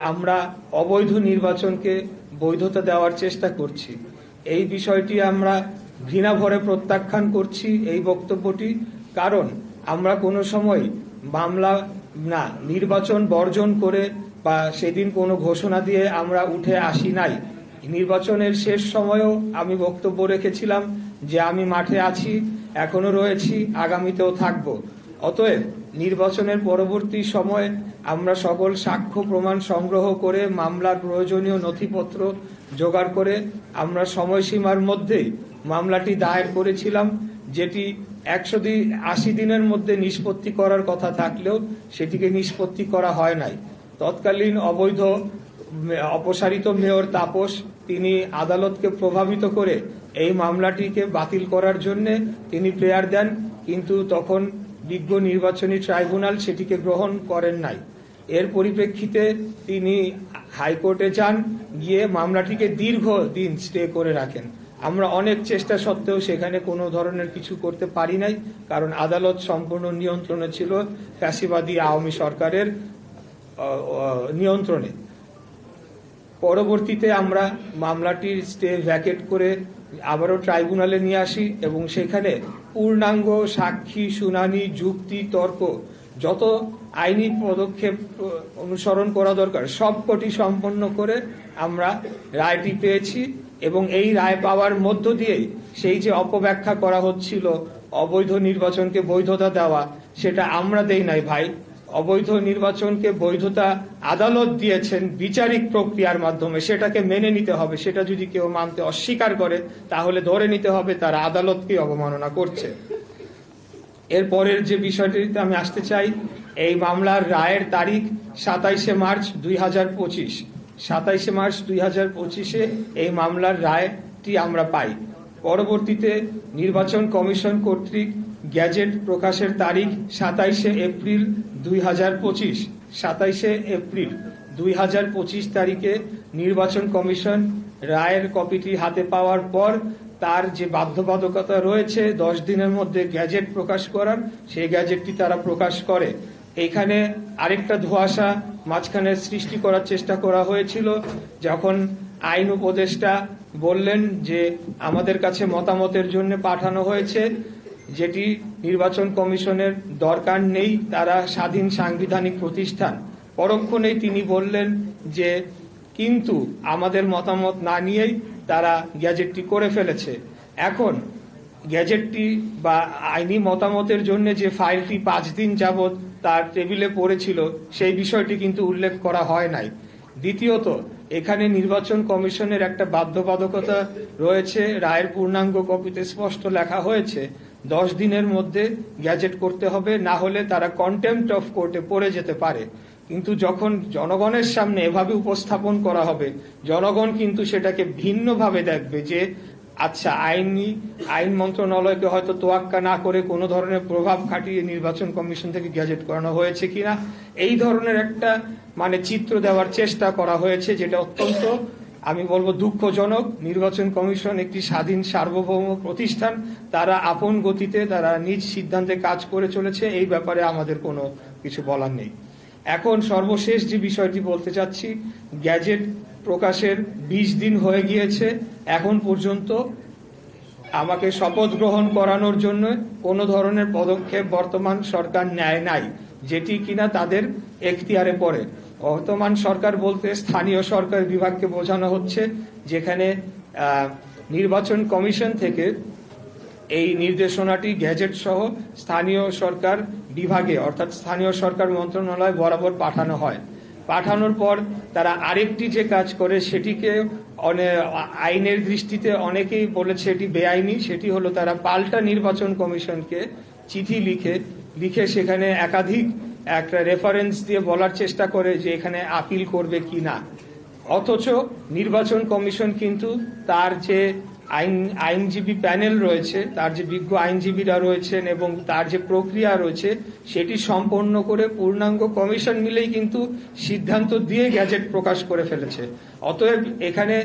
আমরা অবৈধ নির্বাচনকে বৈধতা দেওয়ার চেষ্টা করছি। এই বিষয়টি আমরা ঘৃণা ভরে প্রত্যাখ্যান করছি এই বক্তব্যটি, কারণ আমরা কোনো সময় মামলা, না, নির্বাচন বর্জন করে বা সেদিন কোনো ঘোষণা দিয়ে আমরা উঠে আসি নাই। নির্বাচনের শেষ সময়েও আমি বক্তব্য রেখেছিলাম যে আমি মাঠে আছি, এখনও রয়েছি, আগামীতেও থাকব। অতএব নির্বাচনের পরবর্তী সময়ে আমরা সকল সাক্ষ্য প্রমাণ সংগ্রহ করে মামলার প্রয়োজনীয় নথিপত্র জোগাড় করে আমরা সময়সীমার মধ্যেই মামলাটি দায়ের করেছিলাম, যেটি একশো দিন আশি দিনের মধ্যে নিষ্পত্তি করার কথা থাকলেও সেটিকে নিষ্পত্তি করা হয় নাই। তৎকালীন অবৈধ অপসারিত মেয়র তাপস, তিনি আদালতকে প্রভাবিত করে এই মামলাটিকে বাতিল করার জন্য তিনি প্রেয়ার দেন, কিন্তু তখন বিজ্ঞ নির্বাচনী ট্রাইব্যুনাল সেটিকে গ্রহণ করেন নাই। এর পরিপ্রেক্ষিতে তিনি হাইকোর্টে যান, গিয়ে মামলাটিকে দীর্ঘ দিন স্টে করে রাখেন। আমরা অনেক চেষ্টা সত্ত্বেও সেখানে কোনো ধরনের কিছু করতে পারি নাই, কারণ আদালত সম্পূর্ণ নিয়ন্ত্রণে ছিল ফ্যাসিবাদী আওয়ামী সরকারের নিয়ন্ত্রণে। পরবর্তীতে আমরা মামলাটির স্টে ভ্যাকেট করে আবারও ট্রাইব্যুনালে নিয়ে আসি এবং সেখানে পূর্ণাঙ্গ সাক্ষী, শুনানি, যুক্তি, তর্ক, যত আইনি পদক্ষেপ অনুসরণ করা দরকার সবকটি সম্পন্ন করে আমরা রায়টি পেয়েছি এবং এই রায় পাওয়ার মধ্য দিয়েই সেই যে অপব্যাখ্যা করা হচ্ছিল, অবৈধ নির্বাচনকে বৈধতা দেওয়া, সেটা আমরা দেই নাই ভাই। অবৈধ নির্বাচনকে বৈধতা আদালত দিয়েছেন বিচারিক প্রক্রিয়ার মাধ্যমে, সেটাকে মেনে নিতে হবে, সেটা যদি কেউ মানতে অস্বীকার করে, তাহলে ধরে নিতে হবে তারা আদালতকে অবমাননা করছে। এর পরের যে বিষয়টিতে আমি আসতে চাই, এই মামলার রায়ের তারিখ সাতাইশে মার্চ দুই হাজার পঁচিশ। সাতাইশে মার্চ দুই হাজার পঁচিশে এই মামলার রায়টি আমরা পাই। পরবর্তীতে নির্বাচন কমিশন কর্তৃক গ্যাজেট প্রকাশের তারিখ সাতাইশে এপ্রিল দুই হাজার পঁচিশ। সাতাইশে এপ্রিল দুই হাজার পঁচিশ তারিখে নির্বাচন কমিশন রায়ের কপিটি হাতে পাওয়ার পর তার যে বাধ্যবাধকতা রয়েছে, দশ দিনের মধ্যে গ্যাজেট প্রকাশ করার, সেই গ্যাজেটটি তারা প্রকাশ করে। এখানে আরেকটা ধোঁয়াশা মাঝখানে সৃষ্টি করার চেষ্টা করা হয়েছিল, যখন আইন উপদেষ্টা বললেন যে আমাদের কাছে মতামতের জন্য পাঠানো হয়েছে। যেটি নির্বাচন কমিশনের দরকার নেই, তারা স্বাধীন সাংবিধানিক প্রতিষ্ঠান। পরক্ষণেই তিনি বললেন যে, কিন্তু আমাদের মতামত না নিয়েই তারা গ্যাজেটটি করে ফেলেছে। এখন গ্যাজেটটি বা আইনি মতামতের জন্য যে ফাইলটি পাঁচ দিন যাবৎ তার টেবিলে পড়েছিল, সেই বিষয়টি কিন্তু উল্লেখ করা হয় নাই। দ্বিতীয়ত, এখানে নির্বাচন কমিশনের একটা বাধ্যবাধকতা রয়েছে। রায়ের পূর্ণাঙ্গ কপিতে স্পষ্ট লেখা হয়েছে দশ দিনের মধ্যে গ্যাজেট করতে হবে, না হলে তারা কন্টেম্পট অফ কোর্টে পড়ে যেতে পারে। কিন্তু যখন জনগণের সামনে এভাবে উপস্থাপন করা হবে, জনগণ কিন্তু সেটাকে ভিন্নভাবে দেখবে যে আচ্ছা আইনি, আইন মন্ত্রণালয়কে হয়তো তোয়াক্কা না করে কোনো ধরনের প্রভাব খাটিয়ে নির্বাচন কমিশন থেকে গ্যাজেট করানো হয়েছে কিনা, এই ধরনের একটা মানে চিত্র দেওয়ার চেষ্টা করা হয়েছে, যেটা অত্যন্ত আমি বলব দুঃখজনক, নির্বাচন কমিশন একটি স্বাধীন সার্বভৌম প্রতিষ্ঠান, তারা আপন গতিতে, তারা নিজ সিদ্ধান্তে কাজ করে চলেছে, এই ব্যাপারে আমাদের কোনো কিছু বলার নেই। এখন সর্বশেষ যে বিষয়টি বলতে চাচ্ছি, গ্যাজেট প্রকাশের বিশ দিন হয়ে গিয়েছে, এখন পর্যন্ত আমাকে শপথ গ্রহণ করানোর জন্য কোনো ধরনের পদক্ষেপ বর্তমান সরকার নেয় নাই, যেটি কিনা তাদের এখতিয়ারে পড়ে। বর্তমান সরকার বলতে স্থানীয় সরকার বিভাগকে বোঝানো হচ্ছে যেখানে নির্বাচন কমিশন থেকে এই নির্দেশনাটি, গ্যাজেট সহ স্থানীয় সরকার বিভাগে, অর্থাৎ স্থানীয় সরকার মন্ত্রণালয় বরাবর পাঠানো হয়। পাঠানোর পর তারা আরেকটি যে কাজ করে সেটিকে আইনের দৃষ্টিতে অনেকেই বলেছে এটি বেআইনি। সেটি হলো তারা পাল্টা নির্বাচন কমিশনকে চিঠি লিখে লিখে সেখানে একাধিক একটা রেফারেন্স দিয়ে বলার চেষ্টা করে যে এখানে আপিল করবে কি না। অথচ নির্বাচন কমিশন কিন্তু তার যে আইন, আইনজীবী প্যানেল রয়েছে, তার যে বিজ্ঞ আইনজীবীরা রয়েছেন এবং তার যে প্রক্রিয়া রয়েছে, সেটি সম্পন্ন করে পূর্ণাঙ্গ কমিশন মিলেই কিন্তু সিদ্ধান্ত দিয়ে গ্যাজেট প্রকাশ করে ফেলেছে। অতএব এখানে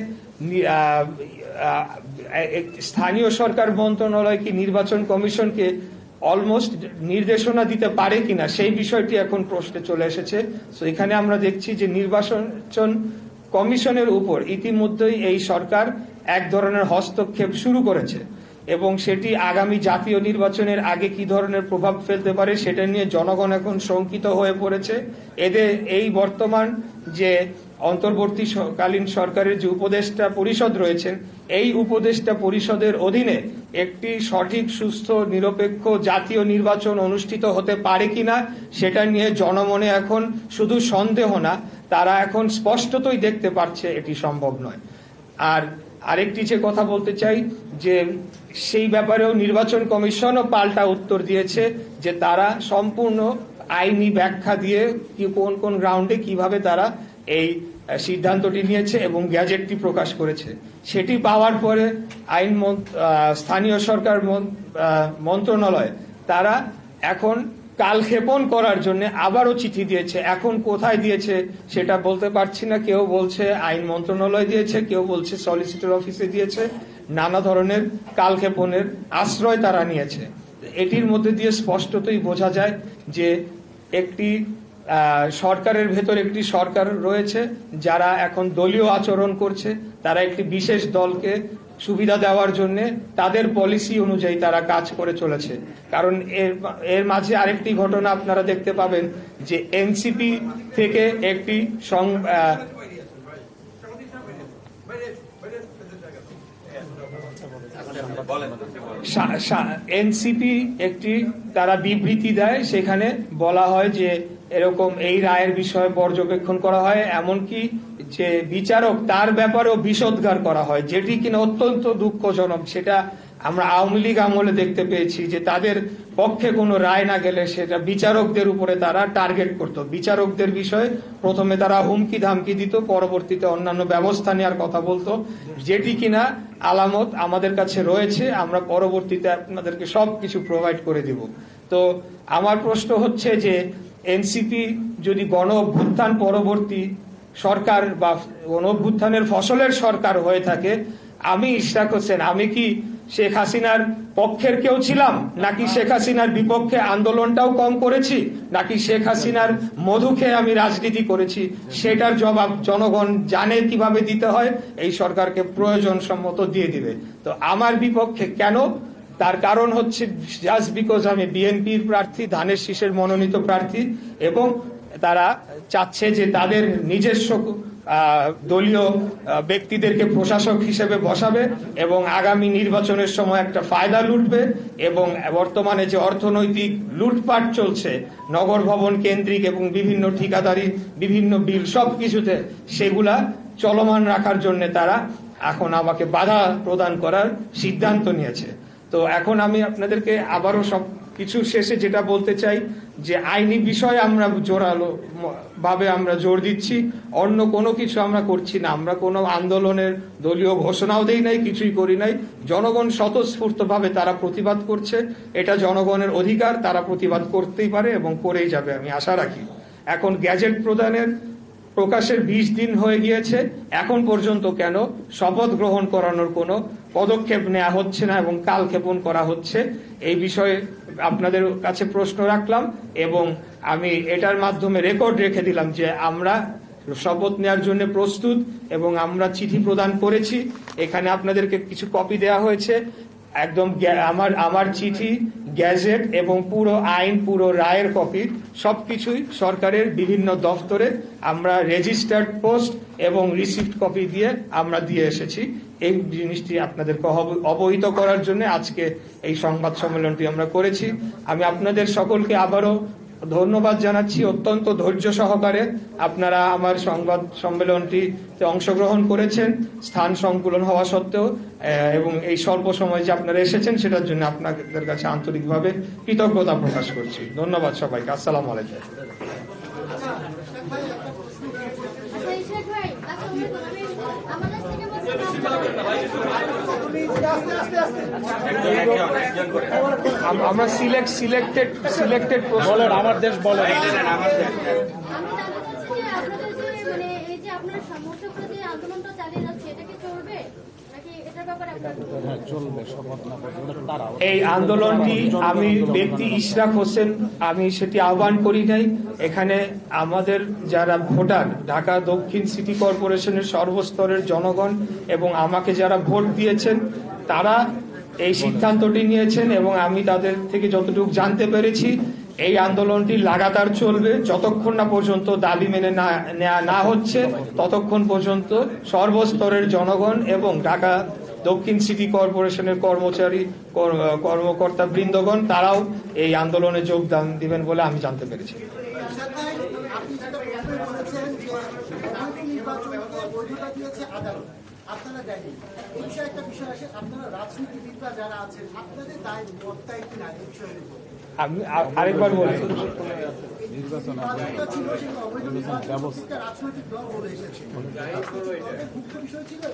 স্থানীয় সরকার মন্ত্রণালয় কি নির্বাচন কমিশনকে অলমোস্ট নির্দেশনা দিতে পারে কিনা সেই বিষয়টি এখন প্রশ্নে চলে এসেছে। তো এখানে আমরা দেখছি যে নির্বাচন কমিশনের উপর ইতিমধ্যেই এই সরকার এক ধরনের হস্তক্ষেপ শুরু করেছে এবং সেটি আগামী জাতীয় নির্বাচনের আগে কি ধরনের প্রভাব ফেলতে পারে সেটা নিয়ে জনগণ এখন শঙ্কিত হয়ে পড়েছে। এদের এই বর্তমান যে অন্তর্বর্তীকালীন সরকারের যে উপদেষ্টা পরিষদ রয়েছেন, এই উপদেষ্টা পরিষদের অধীনে একটি সঠিক, সুস্থ, নিরপেক্ষ জাতীয় নির্বাচন অনুষ্ঠিত হতে পারে কিনা সেটা নিয়ে জনমনে এখন শুধু সন্দেহ না, তারা এখন স্পষ্টতই দেখতে পারছে এটি সম্ভব নয়। আর আরেকটি যে কথা বলতে চাই, যে সেই ব্যাপারেও নির্বাচন কমিশনও পাল্টা উত্তর দিয়েছে যে তারা সম্পূর্ণ আইনি ব্যাখ্যা দিয়ে কি কোন কোন গ্রাউন্ডে কীভাবে তারা এই সিদ্ধান্তটি নিয়েছে এবং গ্যাজেটটি প্রকাশ করেছে। সেটি পাওয়ার পরে আইন স্থানীয় সরকার মন- মন্ত্রণালয়, তারা এখন কালক্ষেপণ করার জন্য আবারও চিঠি দিয়েছে। এখন কোথায় দিয়েছে সেটা বলতে পারছি না। কেউ বলছে আইন মন্ত্রণালয় দিয়েছে, কেউ বলছে সলিসিটর অফিসে দিয়েছে। নানা ধরনের কালক্ষেপণের আশ্রয় তারা নিয়েছে। এটির মধ্যে দিয়ে স্পষ্টতই বোঝা যায় যে একটি সরকারের ভেতর একটি সরকার রয়েছে যারা এখন দলীয় আচরণ করছে। তারা একটি বিশেষ দলকে সুবিধা দেওয়ার জন্য তাদের পলিসি অনুযায়ী তারা কাজ করে চলেছে। কারণ এর এর মাঝে আরেকটি ঘটনা আপনারা দেখতে পাবেন যে এনসিপি থেকে একটি এনসিপি একটি তারা বিবৃতি দেয়। সেখানে বলা হয় যে এরকম এই রায়ের বিষয়ে পর্যবেক্ষণ করা হয়, এমনকি যে বিচারক তার ব্যাপারেও বিষোদ্গার করা হয়, যেটি কিনা অত্যন্ত দুঃখজনক। সেটা আমরা আওয়ামী লীগ আমলে দেখতে পেয়েছি যে তাদের পক্ষে কোনো রায় না গেলে সেটা বিচারকদের উপরে তারা টার্গেট করত। বিচারকদের বিষয়ে প্রথমে তারা হুমকি ধামকি দিত, পরবর্তীতে অন্যান্য ব্যবস্থা নেওয়ার কথা বলতো, যেটি কিনা আলামত আমাদের কাছে রয়েছে, আমরা পরবর্তীতে আপনাদেরকে সব কিছু প্রোভাইড করে দিব। তো আমার প্রশ্ন হচ্ছে যে এনসিপি যদি গণ অভ্যুত্থান পরবর্তী সরকার বা গণ অভ্যুত্থানের ফসলের সরকার হয়ে থাকে, আমি ইশরাক হোসেন, আমি কি শেখ হাসিনার পক্ষের কেউ ছিলাম? নাকি শেখ হাসিনার বিপক্ষে আন্দোলনটাও কম করেছি? নাকি শেখ হাসিনার মধু খেয়ে আমি রাজনীতি করেছি? সেটার জবাব জনগণ জানে কীভাবে দিতে হয়, এই সরকারকে প্রয়োজন সম্মত দিয়ে দিবে। তো আমার বিপক্ষে কেন তার কারণ হচ্ছে জাস্ট বিকজ আমি বিএনপির প্রার্থী, ধানের শীষের মনোনীত প্রার্থী, এবং তারা চাচ্ছে যে তাদের নিজস্ব দলীয় ব্যক্তিদেরকে প্রশাসক হিসেবে বসাবে এবং আগামী নির্বাচনের সময় একটা ফায়দা লুটবে এবং বর্তমানে যে অর্থনৈতিক লুটপাট চলছে, নগর ভবন কেন্দ্রিক এবং বিভিন্ন ঠিকাদারি, বিভিন্ন বিল সব কিছুতে সেগুলা চলমান রাখার জন্য তারা এখন আমাকে বাধা প্রদান করার সিদ্ধান্ত নিয়েছে। তো এখন আমি আপনাদেরকে আবারও সব কিছু শেষে যেটা বলতে চাই, যে আইনি বিষয়ে আমরা জোরালো ভাবে আমরা জোর দিচ্ছি, অন্য কোনো কিছু আমরা করছি না। আমরা কোনো আন্দোলনের দলীয় ঘোষণাও দেই নাই, কিছুই করি নাই। জনগণ স্বতঃস্ফূর্তভাবে তারা প্রতিবাদ করছে। এটা জনগণের অধিকার, তারা প্রতিবাদ করতেই পারে এবং করেই যাবে, আমি আশা রাখি। এখন গ্যাজেট প্রদানের প্রকাশের বিশ দিন হয়ে গিয়েছে। এখন পর্যন্ত কেন শপথ গ্রহণ করানোর কোনো পদক্ষেপ নেওয়া হচ্ছে না এবং কালক্ষেপণ করা হচ্ছে, এই বিষয়ে আপনাদের কাছে প্রশ্ন রাখলাম এবং আমি এটার মাধ্যমে রেকর্ড রেখে দিলাম যে আমরা শপথ নেওয়ার জন্য প্রস্তুত এবং আমরা চিঠি প্রদান করেছি। এখানে আপনাদেরকে কিছু কপি দেওয়া হয়েছে। একদম আমার আমার চিঠি, গ্যাজেট এবং পুরো আইন, পুরো রায়ের কপি সব কিছুই সরকারের বিভিন্ন দফতরে আমরা রেজিস্টার্ড পোস্ট এবং রিসিপ্ট কপি দিয়ে আমরা দিয়ে এসেছি। এই জিনিসটি আপনাদেরকে অব- অবহিত করার জন্য আজকে এই সংবাদ সম্মেলনটি আমরা করেছি। আমি আপনাদের সকলকে আবারও ধন্যবাদ জানাচ্ছি অত্যন্ত ধৈর্য সহকারে। আপনারা আমার সংবাদ সম্মেলনটিতে অংশগ্রহণ করেছেন, স্থান সংকুলন হওয়া সত্ত্বেও এবং এই স্বল্প সময় যে আপনারা এসেছেন, সেটার জন্য আপনাদের কাছে আন্তরিকভাবে কৃতজ্ঞতা প্রকাশ করছি। ধন্যবাদ সবাইকে। আসসালাম আলাইকুম। আচ্ছা আমি আমাদের আমরা সিলেক্ট সিলেক্টেড সিলেক্টেড বলেন আমার দেশ বলেন আমি জানতে চাচ্ছি যে আপনাদের যে মানে এই যে আপনার সমর্থকরা যে আন্দোলনটা চালিয়ে যাচ্ছে এটা কি চলবে নাকি এটার ব্যাপারে আপনার হ্যাঁ চলবে শপথ না করবে ওটা তো তারা এই আন্দোলনটি আমি ব্যক্তি ইশরাক হোসেন, আমি সেটি আহ্বান করি নাই। এখানে আমাদের যারা ভোটার, ঢাকা দক্ষিণ সিটি কর্পোরেশনের সর্বস্তরের জনগণ এবং আমাকে যারা ভোট দিয়েছেন, তারা এই সিদ্ধান্তটি নিয়েছেন এবং আমি তাদের থেকে যতটুকু জানতে পেরেছি, এই আন্দোলনটি লাগাতার চলবে। যতক্ষণ না পর্যন্ত দাবি মেনে না নেওয়া না হচ্ছে, ততক্ষণ পর্যন্ত সর্বস্তরের জনগণ এবং ঢাকা দক্ষিণ সিটি কর্পোরেশনের কর্মচারী, কর- কর্মকর্তা বৃন্দগণ, তারাও এই আন্দোলনে যোগদান দিবেন বলে আমি জানতে পেরেছি। আপনারা বিষয়ে বিষয় রাজনীতিবিদরা যারা আছেন আপনাদের দায় বর্তায় কিনা এই উপর আরেকবার বলি নির্বাচনটা ছিল সেই অবৈধ নির্বাচন প্রত্যেকটা রাজনৈতিক দল বলে এসেছে রাজনৈতিক দলের মুখ্য বিষয় ছিল আহ,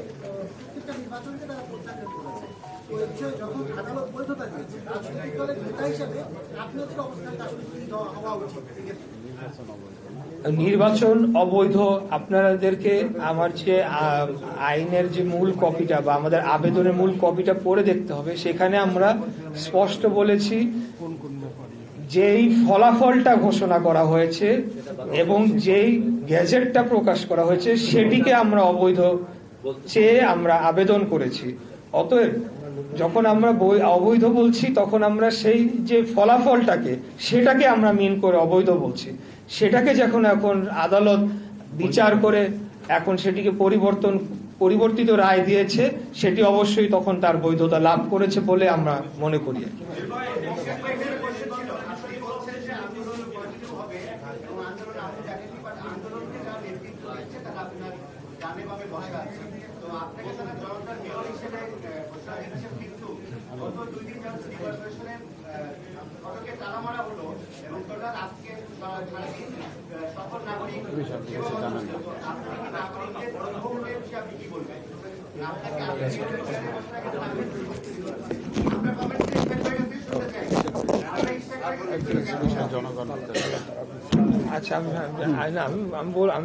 প্রত্যেকটা নির্বাচনকে তারা প্রত্যাখ্যান করেছে তো এই বিষয়ে যখন আদালত বৈধতা দিয়েছে রাজনৈতিক দলের নেতা হিসেবে আপনাদের অবস্থানটা আসলে কি হওয়া হওয়া উচিত এক্ষেত্রে? নির্বাচন অবৈধ আপনাদেরকে আমার যে আইনের যে মূল কপিটা বা আমাদের আবেদনের মূল কপিটা পড়ে দেখতে হবে সেখানে আমরা স্পষ্ট বলেছি যেই ফলাফলটা ঘোষণা করা হয়েছে এবং যেই গ্যাজেটটা প্রকাশ করা হয়েছে সেটিকে আমরা অবৈধ চেয়ে আমরা আবেদন করেছি। অতএব যখন আমরা বই- অবৈধ বলছি, তখন আমরা সেই যে ফলাফলটাকে, সেটাকে আমরা মিন করে অবৈধ বলছি। সেটাকে যখন এখন আদালত বিচার করে এখন সেটিকে পরিবর্তন, পরিবর্তিত রায় দিয়েছে, সেটি অবশ্যই তখন তার বৈধতা লাভ করেছে বলে আমরা মনে করি। আচ্ছা আমি আমি- বল-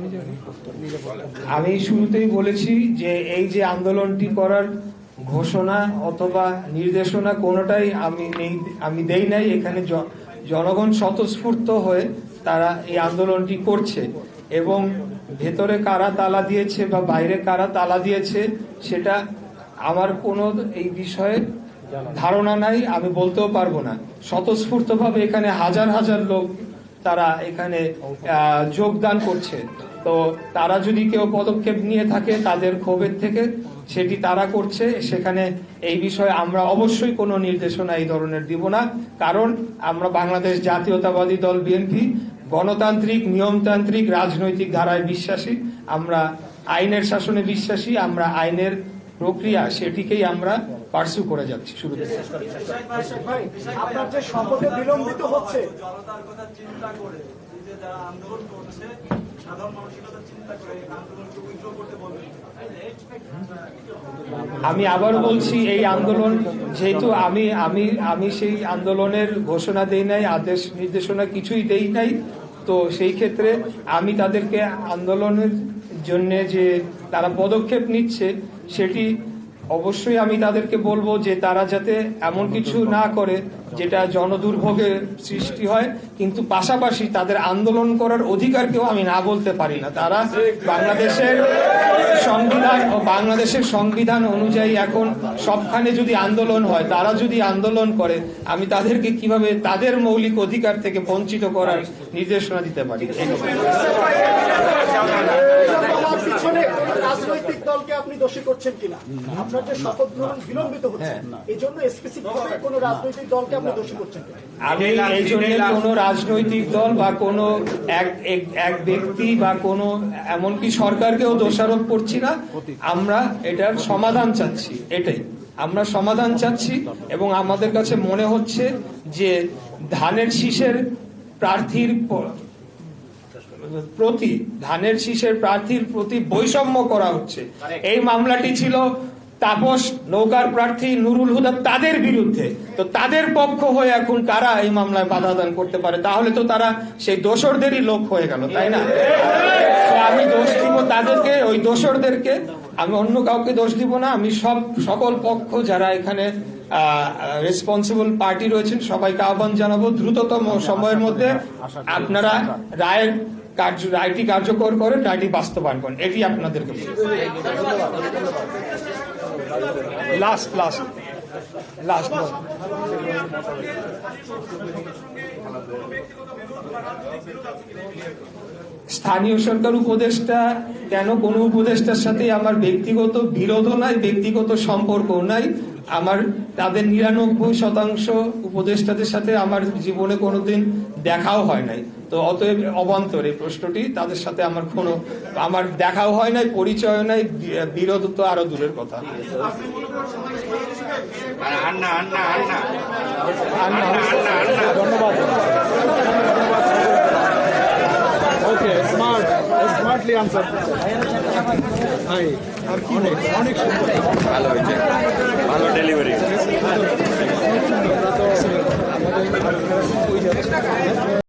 আমি শুরুতেই বলেছি যে এই যে আন্দোলনটি করার ঘোষণা অথবা নির্দেশনা কোনোটাই আমি নেই আমি দেই নাই। এখানে জনগণ স্বতঃস্ফূর্ত হয়ে তারা এই আন্দোলনটি করছে এবং ভেতরে কারা তালা দিয়েছে বা বাইরে কারা তালা দিয়েছে সেটা আমার কোনো এই বিষয়ে ধারণা নাই, আমি বলতেও পারব না। স্বতঃস্ফূর্তভাবে এখানে হাজার হাজার লোক তারা এখানে যোগদান করছে। তো তারা যদি কেউ পদক্ষেপ নিয়ে থাকে তাদের ক্ষোভের থেকে সেটি তারা করছে। সেখানে এই বিষয়ে আমরা অবশ্যই কোনো নির্দেশনা এই ধরনের দিব না। কারণ আমরা বাংলাদেশ জাতীয়তাবাদী দল বিএনপি গণতান্ত্রিক নিয়মতান্ত্রিক রাজনৈতিক ধারায় বিশ্বাসী। আমরা আইনের শাসনে বিশ্বাসী আমরা আইনের প্রক্রিয়া সেটিকেই আমরা পার্সু করে যাচ্ছি শুরু আপনার যে শপথে বিলম্বিত হচ্ছে জনতার কথা চিন্তা করে যে যারা আন্দোলন করছে সাধারণ মানসিকতা চিন্তা করে এই আন্দোলনকে উইথড্র করতে আমি আবার বলছি এই আন্দোলন যেহেতু আমি আমি আমি সেই আন্দোলনের ঘোষণা দেই নাই আদেশ নির্দেশনা কিছুই দেই নাই তো সেই ক্ষেত্রে আমি তাদেরকে আন্দোলনের জন্যে যে তারা পদক্ষেপ নিচ্ছে, সেটি অবশ্যই আমি তাদেরকে বলব যে তারা যাতে এমন কিছু না করে যেটা জনদুর্ভোগের সৃষ্টি হয় কিন্তু পাশাপাশি তাদের আন্দোলন করার অধিকারকেও আমি না বলতে পারি না। তারা বাংলাদেশের সংবিধান ও বাংলাদেশের সংবিধান অনুযায়ী এখন সবখানে যদি আন্দোলন হয় তারা যদি আন্দোলন করে আমি তাদেরকে কীভাবে তাদের মৌলিক অধিকার থেকে বঞ্চিত করার নির্দেশনা দিতে পারি? রাজনৈতিক দলকে আপনি দোষী করছেন কিনা? আপনার যে শপথ গ্রহণ বিলম্বিত হচ্ছে। এই জন্য স্পেসিফিক কোন রাজনৈতিক দলকে আমি এই জন্য কোনো রাজনৈতিক দল বা কোনো এক এক- এক ব্যক্তি বা কোনো এমনকি সরকারকেও দোষারোপ করছি না। আমরা এটার সমাধান চাচ্ছি এটাই। আমরা সমাধান চাচ্ছি এবং আমাদের কাছে মনে হচ্ছে যে ধানের শীষের প্রার্থীর প্রতি ধানের শীষের প্রার্থীর প্রতি বৈষম্য করা হচ্ছে। এই মামলাটি ছিল তাপস, নৌকার প্রার্থী নুরুল হুদা তাদের বিরুদ্ধে। তো তাদের পক্ষ হয়ে এখন কারা এই মামলায় বাধা দান করতে পারে? তাহলে তো তারা সেই দোসরদেরই লোক হয়ে গেল, তাই না? আমি দোষ দিব তাদেরকে, ওই দোসরদেরকে। আমি অন্য কাউকে দোষ দিব না, আমি সব, সকল পক্ষ যারা এখানে রেসপন্সিবল পার্টি রয়েছেন, সবাইকে আহ্বান জানাব দ্রুততম সময়ের মধ্যে। আপনারা রায়ের কার্য, রায়টি কার্যকর করেন, রায়টি বাস্তবায়ন করেন। এটি আপনাদেরকে লাস্ট লাস্ট লাস্ট স্থানীয় সরকার উপদেষ্টা, কেন কোন উপদেষ্টার সাথে আমার ব্যক্তিগত বিরোধও নাই, ব্যক্তিগত সম্পর্ক নাই? আমার, তাদের নিরানব্বই শতাংশ উপদেষ্টাদের সাথে আমার জীবনে কোনোদিন দেখাও হয় নাই। তো অতএব অবান্তর এই প্রশ্নটি তাদের সাথে আমার কোনো আমার দেখাও হয় নাই পরিচয় নাই বিরোধ তো আরও দূরের কথা। ধন্যবাদ। Okay smart smartly answer. অনেক অনেক সুন্দর। ভালো হয়েছে। ভালো ডেলিভারি।